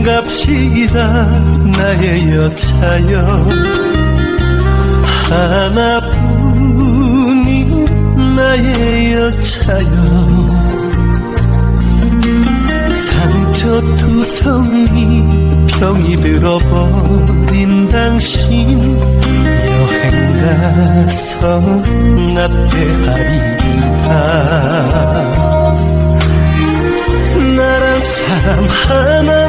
여행 갑시다 나의 여차여. 하나뿐인 나의 여차여. 상처 투성이 병이 들어버린 당신 여행 가서 나태하리라. 나란 사람 하나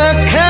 the.